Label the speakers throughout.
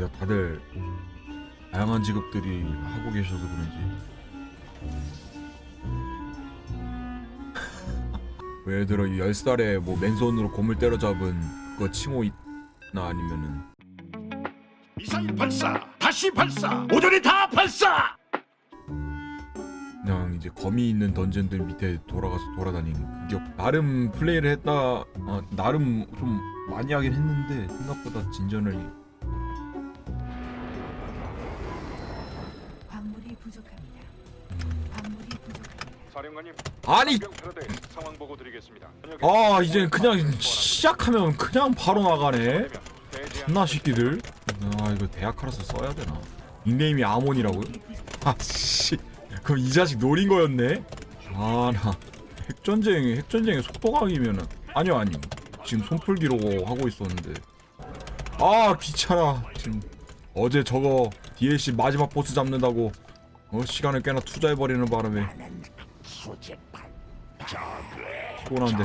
Speaker 1: 진짜 다들 다양한 직업들이 하고 계셔서 그런지. 뭐 예를 들어 10살에 뭐 맨손으로 곰을 때려잡은 그거 칭호 있나 아니면은.
Speaker 2: 미사일 발사 다시 발사 모조리 다 발사!
Speaker 1: 그냥 이제 거미 있는 던전들 밑에 돌아가서 돌아다니는 그게 나름 플레이를 했다 어, 나름 좀 많이 하긴 했는데 생각보다 진전을 아니
Speaker 2: 상황 보고 드리겠습니다.
Speaker 1: 아 이제 그냥 시작하면 그냥 바로 나가네. 존나 새끼들. 아 이거 대학하라서 써야 되나? 닉네임이 아몬이라고요? 아씨. 그럼 이 자식 노린 거였네? 아나 핵전쟁 핵전쟁의 속도강이면은. 아니요 아니 지금 손풀기로 하고 있었는데. 아 귀찮아. 지금 어제 저거 DLC 마지막 보스 잡는다고 어 시간을 꽤나 투자해버리는 바람에 피곤한데.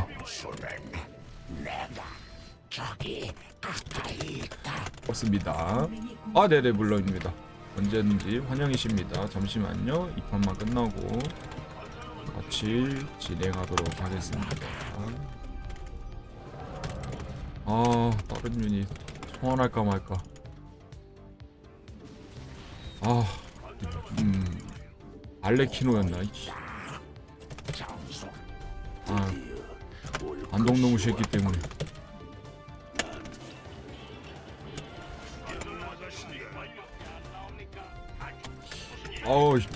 Speaker 1: 없습니다. 아 네네 물론입니다. 언제든지 환영이십니다. 잠시만요. 이 판만 끝나고 같이 진행하도록 하겠습니다. 아 다른 유닛 소환할까 말까. 아 음 알레키노였나 이씨. 아 안동놈의 새끼 때문에 어우 씨.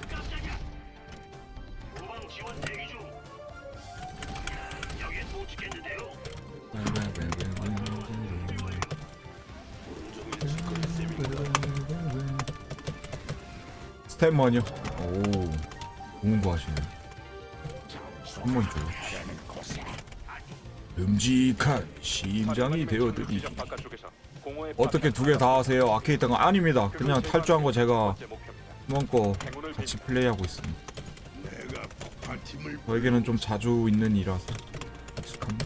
Speaker 1: 스탠먼이요? 오 공부하시네 한번 줘요 듬직한 심장이 되어드리 어떻게 두 개 다 하세요? 아케이드가 아닙니다. 그냥 탈주한 거 제가 이번 거 같이 플레이하고 있습니다. 저에게는 좀 자주 있는 일이라서 익숙합니다.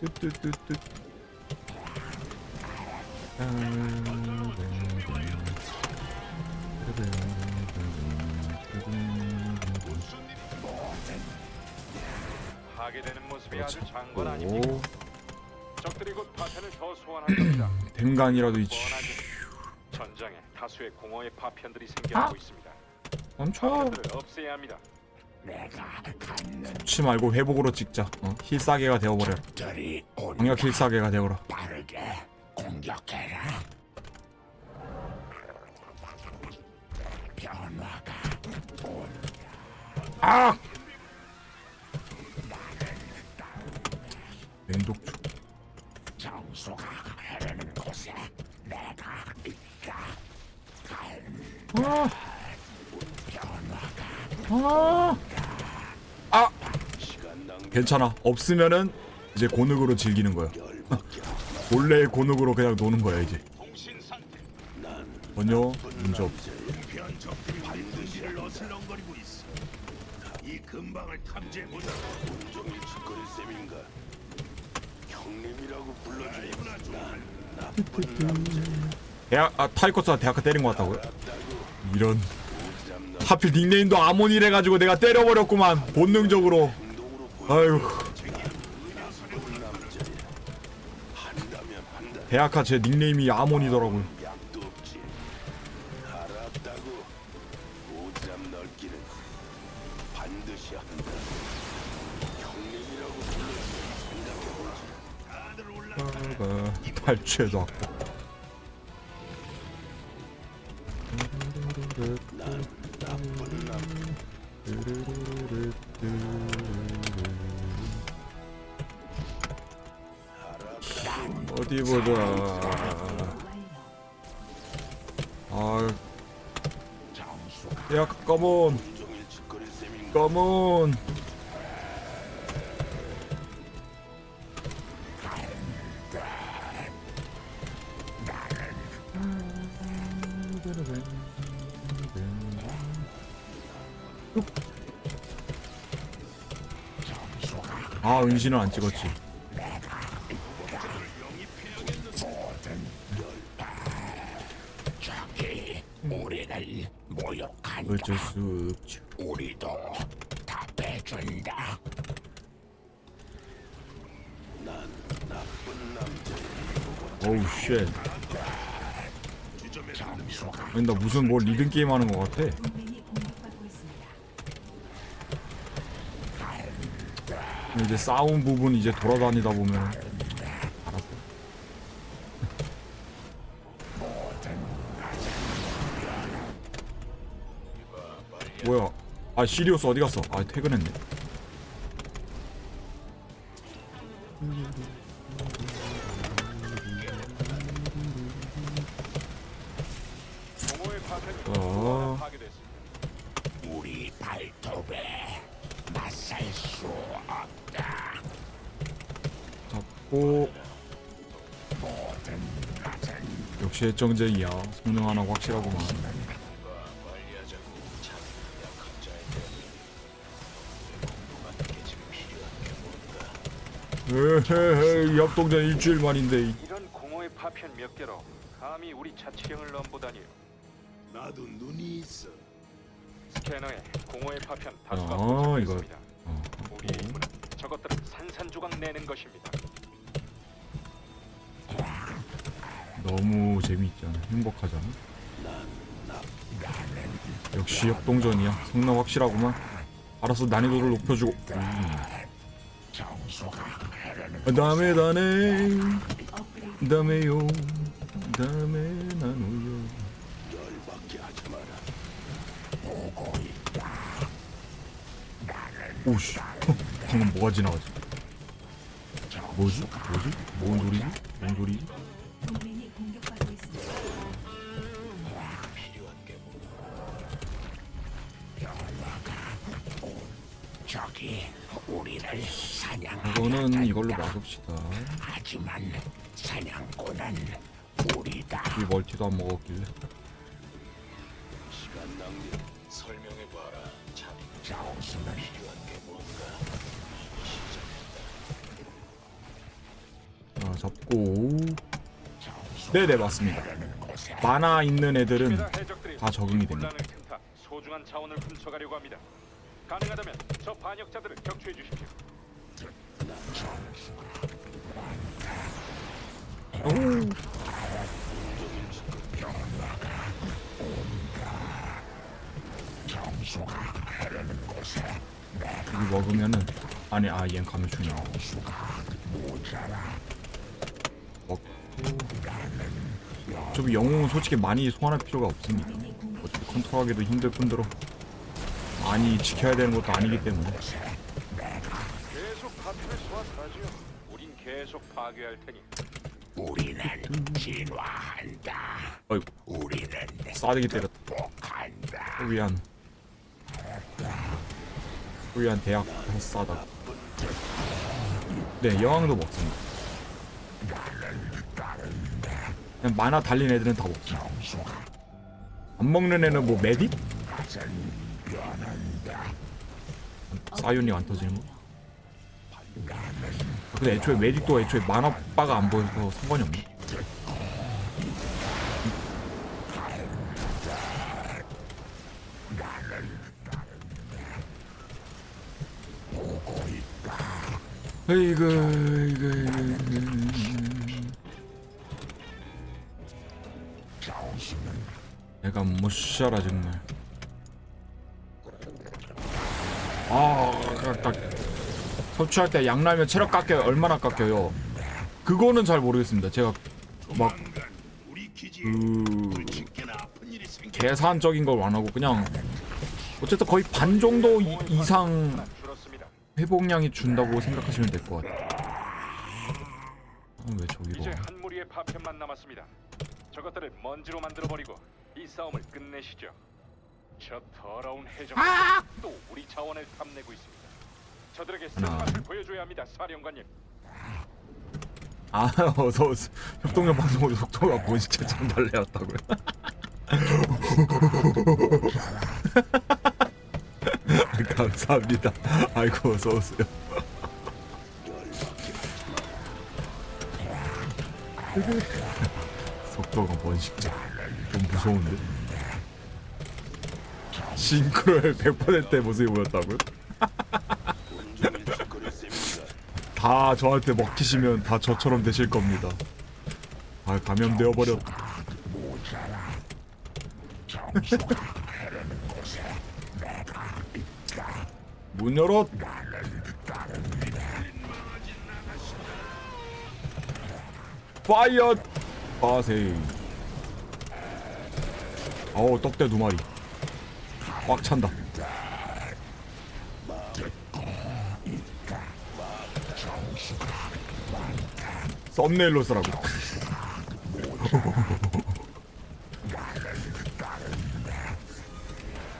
Speaker 1: 뚜뚜뚜뚜
Speaker 2: 파괴되는 모습이. 아주 장관 아닙니까?
Speaker 1: 오
Speaker 2: 적들이 곧 파편을 더 소환할 겁니다.
Speaker 1: 댕간이라도 있지
Speaker 2: 뻔하게 전장에 다수의 공허의 파편들이 생겨나고 있습니다.
Speaker 1: 멈춰
Speaker 2: 파편들을 없애야 합니다.
Speaker 1: 치 말고 회복으로 찍자. 어? 힐싸개가 되어버려. 광역 힐싸개가 되어라
Speaker 3: 빠르게 공격해라. 변화가
Speaker 1: 아! 맹독충
Speaker 3: 정수가 흐르는 곳에 내가 있다.
Speaker 1: 아! 아! 아! 괜찮아. 없으면은 이제 곤흙으로 즐기는 거야. 본래의 곤흙으로 그냥 노는 거야 이제. 전혀 문제 없어.
Speaker 2: 이 근방을 탐지해보자 온종일 짓거릴 셈인가 형님이라고 불러주구나
Speaker 1: 대학 아 타이코스가 대학가 때린 것 같다고요? 이런. 하필 닉네임도 아모니래 가지고 내가 때려버렸구만 본능적으로. 아유. 대학가 제 닉네임이
Speaker 2: 올라
Speaker 1: 아, 탈취해도 왔고.
Speaker 2: 난 나쁜 남
Speaker 1: 어디 보자. 아, 야, 까몬, 까몬. 아 은신은 안 찍었지 어쩔 수 없죠
Speaker 3: 우리도 답해준다.
Speaker 1: 어우 쉣.
Speaker 3: 정수가
Speaker 1: 아니 나 무슨 뭐 리듬 게임 하는 것 같아. 이제 싸운 부분 이제 돌아다니다 보면 뭐야? 아 시리우스 어디 갔어? 아 퇴근했네. 어.
Speaker 3: 우리 발톱에 맞설 수 없다.
Speaker 1: 잡고. 역시 애정쟁이야. 성능 하나 확실하구만 에헤헤 협동전 일주일 만인데
Speaker 4: 이런 공허의 파편 몇 개로 감히 우리 자치령을 넘보다니요.
Speaker 2: 나도 눈이 있어.
Speaker 4: 스캐너에 공허의 파편
Speaker 1: 아,
Speaker 4: 다수가
Speaker 1: 이거-
Speaker 4: 포착되어 있습니다.
Speaker 1: 어,
Speaker 4: 우리의 임무는 저것들을 산산조각 내는 것입니다.
Speaker 1: 너무 재미있잖아 행복하잖아 역시 협동전이야 성능 확실하구만 알아서 난이도를 높여주고 음. 다음에 다네 다음에요 다음에 나누요. 오씨 방금 뭐가 지나가지? 뭐지? 뭐지? 뭔 소리지? 뭔 소리지
Speaker 3: 저기 우리를 사냥.
Speaker 1: 이거는 이걸로 막읍시다
Speaker 3: 하지만 사냥꾼은 우리다.
Speaker 1: 이 멀티도 안 먹었길래
Speaker 3: 정수는
Speaker 1: 자 잡고 네네 맞습니다 만화 있는 애들은
Speaker 4: 다
Speaker 1: 적응이 됩니다.
Speaker 4: 소중한 자원을 훔쳐가려고 합니다. 가능하다면 저 반역자들을 격추해 주십시오.
Speaker 1: 여기 먹으면은 아니 아 얘는 감염충이야 먹고 영웅은 솔직히 많이 소환할 필요가 없습니다. 컨트롤하기도 힘들 뿐더러 많이 지켜야 되는 것도 아니기 때문에
Speaker 4: 계속 파편을 수확하지요. 우린 계속 파괴할 테니
Speaker 3: 우리는 진화한다.
Speaker 1: 어이구
Speaker 3: 우리는
Speaker 1: 싸대기 때렸다
Speaker 3: 복한다.
Speaker 1: 소위한 소위한 대학 싸다 네 여왕도 먹습니다 그냥 만화 달린 애들은 다 먹습니다 안 먹는 애는 뭐 메딕? 사이온이 안 터지는 거? 근데 애초에 메딕도 애초에 만화 바가 안 보여서 상관이 없네. 이거 이거 이거 내가 못 살아 정말 아 딱, 섭취할 때 양라면 체력 깎여요 얼마나 깎여요 그거는 잘 모르겠습니다 제가 막 그. 계산적인 걸 안 하고 그냥 어쨌든 거의 반 정도 이, 이상. 회복량이 준다고 생각하시면 될 것 같아요 아, 왜 저기로
Speaker 4: 이제 한 무리의 파편만 남았습니다. 저것들을 먼지로 만들어 버리고 이 싸움을 끝내시죠. 저 더러운 해적 또 우리 자원을 탐내고 있습니다. 저들에게. 쓴맛을 보여줘야 합니다, 사령관님.
Speaker 1: 아 어서 오세요. 협동력 방송으로 속도가 본식체 참 달래였다고요 감사합니다. 아이고 어서 오세요. 속도가 번식자. 좀 무서운데. 싱크로의 100% 모습이 보였다고요? 다 저한테 먹히시면 다 저처럼 되실 겁니다. 아 감염되어 버렸다. 문 열어. 파이어. 파세이. 어우 떡대 두 마리. 꽉 찬다. 썸네일로 쓰라고.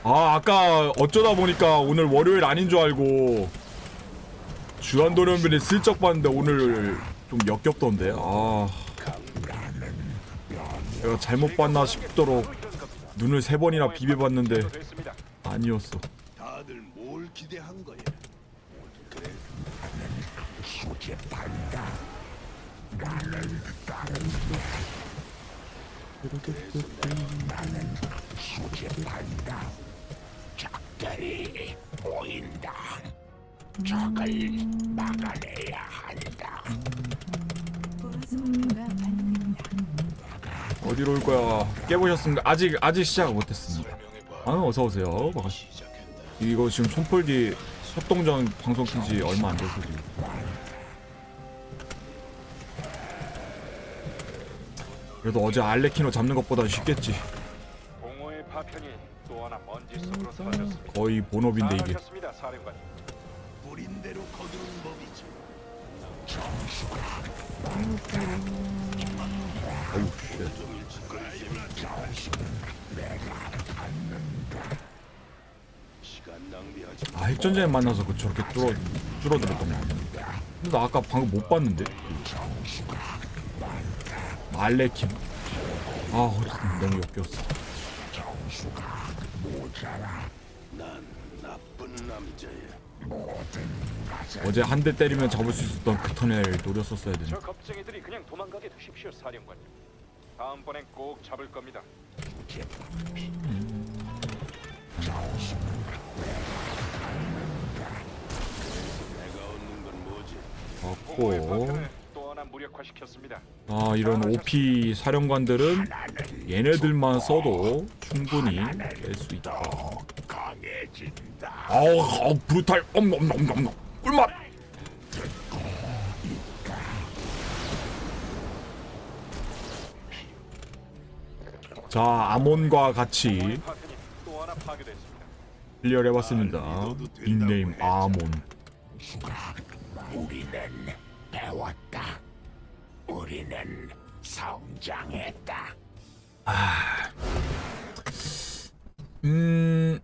Speaker 1: 아 아까 어쩌다 보니까 오늘 월요일 아닌 줄 알고 주한도련변에 슬쩍 봤는데 오늘 좀 역겹던데 아 내가 잘못 봤나 싶도록 눈을 세 번이나 비벼봤는데
Speaker 4: 됐습니다.
Speaker 1: 아니었어
Speaker 2: 다들 뭘 기대한 거야?
Speaker 3: 적들이 보인다. 적을 막아내야 한다.
Speaker 1: 어디로 올 거야 깨보셨습니까 아직 아직 시작을 못했습니다 아 어서 오세요 이거 지금 손폴기 협동전 방송 킨지 얼마 안 돼서 지금 그래도 어제 알레키노 잡는 것보다 쉽겠지
Speaker 4: 공허의 파편이 또 하나 먼지 속으로 사라졌습니다.
Speaker 1: 거의 본업인데 이게
Speaker 4: 잘하셨습니다, 사령관님.
Speaker 2: 뿌린 대로 거두는 법이지.
Speaker 1: 어우 쉣. 아 핵전쟁에 만나서 그 저렇게 줄어 줄어들었던 거 아니야? 근데 나 아까 방금 못 봤는데. 말레킨. 아 너무 역겨웠어. 어제 한 대 때리면 잡을 수 있었던 그 턴을 노렸었어야 되는데.
Speaker 4: 저 겁쟁이들이 그냥 도망가게 두십시오, 사령관님. 다음번엔 꼭 잡을 겁니다.
Speaker 2: 내가 얻는 건 뭐지?
Speaker 4: 공허의
Speaker 1: 맞고.
Speaker 4: 파편을 또 하나 무력화시켰습니다.
Speaker 1: 아 이런 OP 사령관들은 얘네들만 써도 충분히 깰 수 있다.
Speaker 3: 강해진다.
Speaker 1: 아우, 아우 브루탈 엄넘넘넘넘 꿀맛. 자 아몬과 같이
Speaker 4: 공허의 파편이 또 하나 파괴됐습니다.
Speaker 1: 클리어를 해봤습니다. 닉네임 아몬.
Speaker 3: 우리는 배웠다. 우리는 성장했다.
Speaker 1: 음